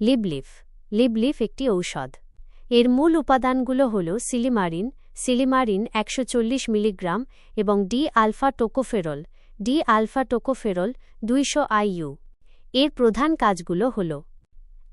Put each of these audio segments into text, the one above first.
লিবলিফ। লিবলিফ একটি ঔষধ। এর মূল উপাদানগুলো হল সিলিমারিন সিলিমারিন একশো চল্লিশ মিলিগ্রাম এবং D alpha tocopherol, D alpha tocopherol দুইশো আইইউ। এর প্রধান কাজগুলো হল,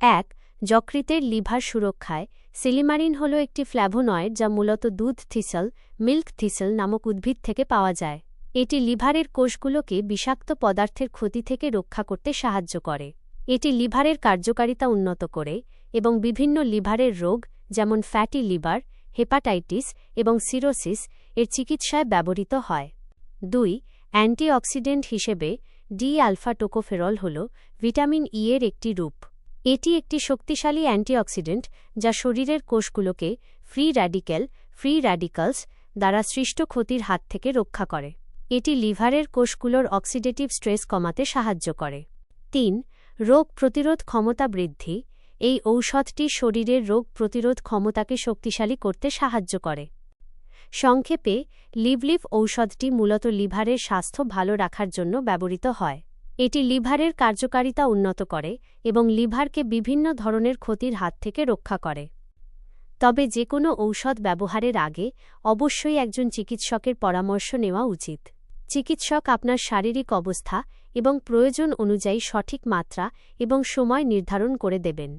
এক, যকৃতের লিভার সুরক্ষায়। সিলিমারিন হল একটি ফ্ল্যাভোনয়েড যা মূলত দুধ থিসল, মিল্ক থিসল নামক উদ্ভিদ থেকে পাওয়া যায়। এটি লিভারের কোষগুলোকে বিষাক্ত পদার্থের ক্ষতি থেকে রক্ষা করতে সাহায্য করে। এটি লিভারের কার্যকারিতা উন্নত করে এবং বিভিন্ন লিভারের রোগ, যেমন ফ্যাটি লিভার, হেপাটাইটিস এবং সিরোসিস, এর চিকিৎসায় ব্যবহৃত হয়। দুই, অ্যান্টিঅক্সিডেন্ট হিসেবে ডি আলফা টোকোফেরল হল ভিটামিন ই এর একটি রূপ। এটি একটি শক্তিশালী অ্যান্টিঅক্সিডেন্ট যা শরীরের কোষগুলোকে ফ্রি র্যাডিক্যাল, ফ্রি র্যাডিক্যালস দ্বারা সৃষ্ট ক্ষতির হাত থেকে রক্ষা করে। এটি লিভারের কোষগুলোর অক্সিডেটিভ স্ট্রেস কমাতে সাহায্য করে। তিন রোগ প্রতিরোধ ক্ষমতা বৃদ্ধি, এই ঔষধটি শরীরের রোগ প্রতিরোধ ক্ষমতাকে শক্তিশালী করতে সাহায্য করে। সংক্ষেপে লিভলিফ ঔষধটি মূলত লিভারের স্বাস্থ্য ভালো রাখার জন্য ব্যবহৃত হয়। এটি লিভারের কার্যকারিতা উন্নত করে এবং লিভারকে বিভিন্ন ধরনের ক্ষতির হাত থেকে রক্ষা করে। তবে যে কোনো ঔষধ ব্যবহারের আগে অবশ্যই একজন চিকিৎসকের পরামর্শ নেওয়া উচিত। চিকিৎসক আপনার শারীরিক অবস্থা এবং প্রয়োজন অনুযায়ী সঠিক মাত্রা এবং সময় নির্ধারণ করে দেবেন।